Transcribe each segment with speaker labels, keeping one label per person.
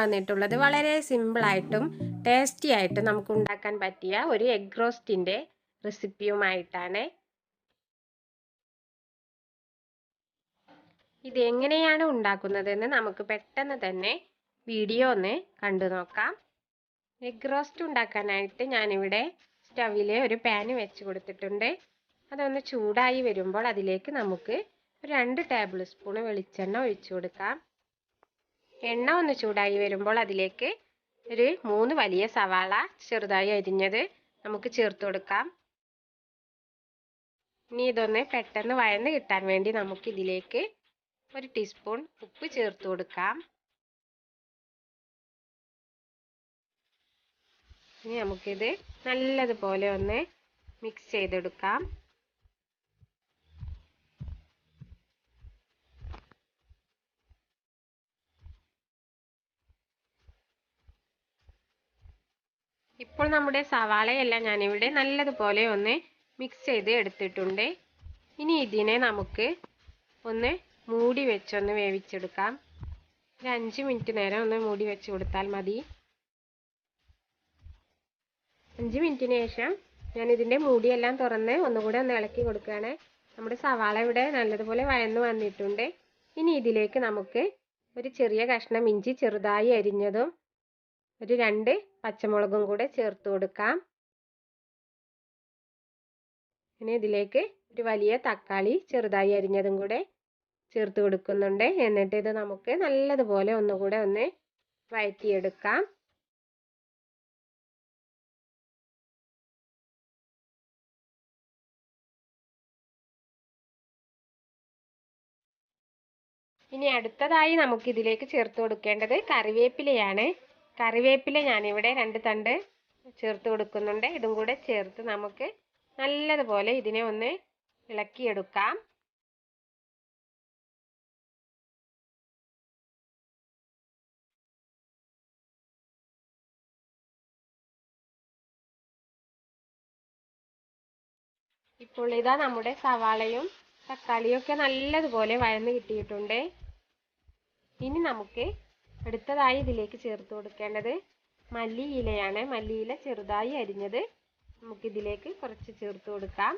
Speaker 1: വന്നിട്ടുള്ളത് വളരെ സിമ്പിളായിട്ടും ടേസ്റ്റി ആയിട്ട് നമുക്ക് ഉണ്ടാക്കാൻ പറ്റിയ ഒരു എഗ് റോസ്റ്റിന്റെ റെസിപ്പിയുമായിട്ടാണ് ഇത് എങ്ങനെയാണ് ഉണ്ടാക്കുന്നതെന്ന് നമുക്ക് പെട്ടെന്ന് തന്നെ വീഡിയോ ഒന്ന് കണ്ടു നോക്കാം. എഗ് റോസ്റ്റ് ഉണ്ടാക്കാനായിട്ട് ഞാനിവിടെ സ്റ്റവിൽ ഒരു പാന് വെച്ച് കൊടുത്തിട്ടുണ്ട്. അതൊന്ന് ചൂടായി വരുമ്പോൾ അതിലേക്ക് നമുക്ക് രണ്ട് ടേബിൾ സ്പൂൺ വെളിച്ചെണ്ണ ഒഴിച്ചു കൊടുക്കാം. എണ്ണ ഒന്ന് ചൂടായി വരുമ്പോൾ അതിലേക്ക് ഒരു മൂന്ന് വലിയ സവാള ചെറുതായി അരിഞ്ഞത് നമുക്ക് ചേർത്ത് കൊടുക്കാം. ഇനി ഇതൊന്ന് പെട്ടെന്ന് വഴന്ന് കിട്ടാൻ വേണ്ടി നമുക്ക് ഇതിലേക്ക് ഒരു ടീസ്പൂൺ ഉപ്പ് ചേർത്ത് കൊടുക്കാം. ഇനി നമുക്കിത് നല്ലതുപോലെ ഒന്ന് മിക്സ് ചെയ്തെടുക്കാം. ഇപ്പോൾ നമ്മുടെ സവാളയെല്ലാം ഞാനിവിടെ നല്ലതുപോലെ ഒന്ന് മിക്സ് ചെയ്ത് എടുത്തിട്ടുണ്ട്. ഇനി ഇതിനെ നമുക്ക് ഒന്ന് മൂടി വെച്ചൊന്ന് വേവിച്ചെടുക്കാം. ഒരു അഞ്ച് മിനിറ്റ് നേരം ഒന്ന് മൂടി വെച്ച് കൊടുത്താൽ മതി. അഞ്ച് മിനിറ്റിന് ശേഷം ഞാൻ ഇതിന്റെ മൂടിയെല്ലാം തുറന്ന് ഒന്നുകൂടെ ഒന്ന് ഇളക്കി കൊടുക്കുകയാണ്. നമ്മുടെ സവാള ഇവിടെ നല്ലതുപോലെ വയന്ന് വന്നിട്ടുണ്ട്. ഇനി ഇതിലേക്ക് നമുക്ക് ഒരു ചെറിയ കഷ്ണം ഇഞ്ചി ചെറുതായി അരിഞ്ഞതും ഒരു രണ്ട് പച്ചമുളകും കൂടെ ചേർത്ത് കൊടുക്കാം. ഇനി ഇതിലേക്ക് ഒരു വലിയ തക്കാളി ചെറുതായി അരിഞ്ഞതും കൂടെ ചേർത്ത് കൊടുക്കുന്നുണ്ട്. എന്നിട്ട് ഇത് നമുക്ക് നല്ലതുപോലെ ഒന്നുകൂടെ ഒന്ന് വഴറ്റിയെടുക്കാം. ഇനി അടുത്തതായി നമുക്ക് ഇതിലേക്ക് ചേർത്ത് കൊടുക്കേണ്ടത് കറിവേപ്പിലയാണ്. കറിവേപ്പില ഞാനിവിടെ രണ്ട് തണ്ട് ചേർത്ത് കൊടുക്കുന്നുണ്ട്. ഇതും കൂടെ ചേർത്ത് നമുക്ക് നല്ലതുപോലെ ഇതിനെ ഒന്ന് ഇളക്കിയെടുക്കാം. ഇപ്പോൾ ഇതാ നമ്മുടെ സവാളയും തക്കാളിയും ഒക്കെ നല്ലതുപോലെ വഴന്ന് കിട്ടിയിട്ടുണ്ട്. ഇനി നമുക്ക് അടുത്തതായി ഇതിലേക്ക് ചേർത്ത് കൊടുക്കേണ്ടത് മല്ലി മല്ലിയിലയാണ്. മല്ലിയില ചെറുതായി അരിഞ്ഞത്. നമുക്കിതിലേക്ക് കുറച്ച് ചേർത്ത് കൊടുക്കാം.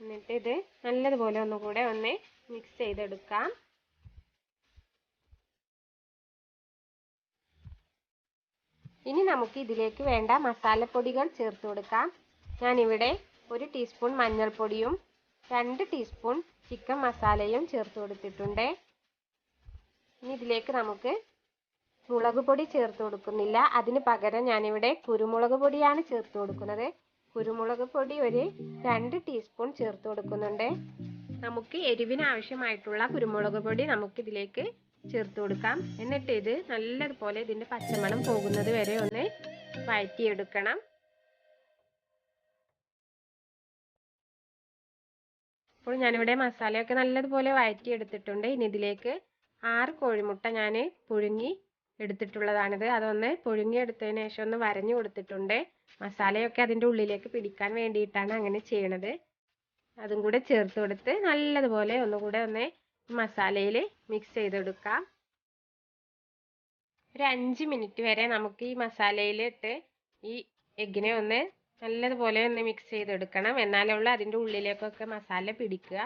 Speaker 1: എന്നിട്ട് ഇത് നല്ലതുപോലെ ഒന്നുകൂടെ ഒന്ന് മിക്സ് ചെയ്തെടുക്കാം. ഇനി നമുക്ക് ഇതിലേക്ക് വേണ്ട മസാലപ്പൊടികൾ ചേർത്ത് കൊടുക്കാം. ഞാനിവിടെ ഒരു ടീസ്പൂൺ മഞ്ഞൾപ്പൊടിയും രണ്ട് ടീസ്പൂൺ ചിക്കൻ മസാലയും ചേർത്ത് കൊടുത്തിട്ടുണ്ട്. ഇനി ഇതിലേക്ക് നമുക്ക് മുളക് പൊടി ചേർത്ത് കൊടുക്കുന്നില്ല. അതിന് പകരം ഞാനിവിടെ കുരുമുളക് പൊടിയാണ് ചേർത്ത് കൊടുക്കുന്നത്. കുരുമുളക് പൊടി ഒരു രണ്ട് ടീസ്പൂൺ ചേർത്ത് കൊടുക്കുന്നുണ്ട്. നമുക്ക് എരിവിന് ആവശ്യമായിട്ടുള്ള കുരുമുളക് പൊടി നമുക്കിതിലേക്ക് ചേർത്ത് കൊടുക്കാം. എന്നിട്ട് ഇത് നല്ലതുപോലെ ഇതിന്റെ പച്ചമണം പോകുന്നത് വരെ ഒന്ന് വഴറ്റിയെടുക്കണം. അപ്പോൾ ഞാനിവിടെ മസാലയൊക്കെ നല്ലതുപോലെ വഴറ്റിയെടുത്തിട്ടുണ്ട് ഇനി ഇതിലേക്ക് ആറ് കോഴിമുട്ട ഞാൻ പുഴുങ്ങി എടുത്തിട്ടുള്ളതാണിത്. അതൊന്ന് പുഴുങ്ങി എടുത്തതിന് ശേഷം ഒന്ന് വരഞ്ഞു കൊടുത്തിട്ടുണ്ട്. മസാലയൊക്കെ അതിന്റെ ഉള്ളിലേക്ക് പിടിക്കാൻ വേണ്ടിയിട്ടാണ് അങ്ങനെ ചെയ്യണത്. അതും കൂടെ ചേർത്ത് കൊടുത്ത് നല്ലതുപോലെ ഒന്നുകൂടെ ഒന്ന് മസാലയിൽ മിക്സ് ചെയ്തെടുക്കാം. ഒരു അഞ്ച് മിനിറ്റ് വരെ നമുക്ക് ഈ മസാലയിലിട്ട് ഈ എഗ്ഗിനെ ഒന്ന് നല്ലതുപോലെ ഒന്ന് മിക്സ് ചെയ്തെടുക്കണം. എന്നാലുള്ള അതിന്റെ ഉള്ളിലേക്കൊക്കെ മസാല പിടിക്കുക.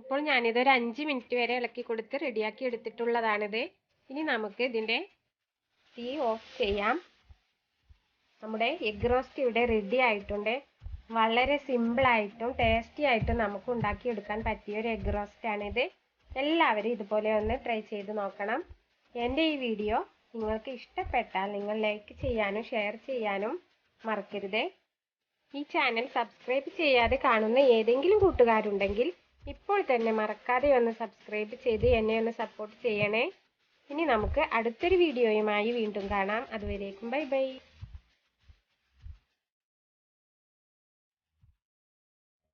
Speaker 1: ഇപ്പോൾ ഞാനിത് ഒരു അഞ്ച് മിനിറ്റ് വരെ ഇളക്കി കൊടുത്ത് റെഡിയാക്കി എടുത്തിട്ടുള്ളതാണിത്. ഇനി നമുക്ക് ഇതിന്റെ തീ ഓഫ് ചെയ്യാം. നമ്മുടെ എഗ് റോസ്റ്റ് ഇവിടെ റെഡി ആയിട്ടുണ്ട്. വളരെ സിമ്പിളായിട്ടും ടേസ്റ്റി ആയിട്ടും നമുക്ക് ഉണ്ടാക്കിയെടുക്കാൻ പറ്റിയ ഒരു എഗ് റോസ്റ്റാണിത് എല്ലാവരും ഇതുപോലെ ഒന്ന് ട്രൈ ചെയ്ത് നോക്കണം. എന്റെ ഈ വീഡിയോ നിങ്ങൾക്ക് ഇഷ്ടപ്പെട്ടാൽ നിങ്ങൾ ലൈക്ക് ചെയ്യാനും ഷെയർ ചെയ്യാനും മറക്കരുത്. ഈ ചാനൽ സബ്സ്ക്രൈബ് ചെയ്യാതെ കാണുന്ന ഏതെങ്കിലും കൂട്ടുകാരുണ്ടെങ്കിൽ ഇപ്പോൾ തന്നെ മറക്കാതെ ഒന്ന് സബ്സ്ക്രൈബ് ചെയ്ത് എന്നെ ഒന്ന് സപ്പോർട്ട് ചെയ്യണേ. ഇനി നമുക്ക് അടുത്തൊരു വീഡിയോയുമായി വീണ്ടും കാണാം. അതുവരേക്കും ബൈ ബൈ.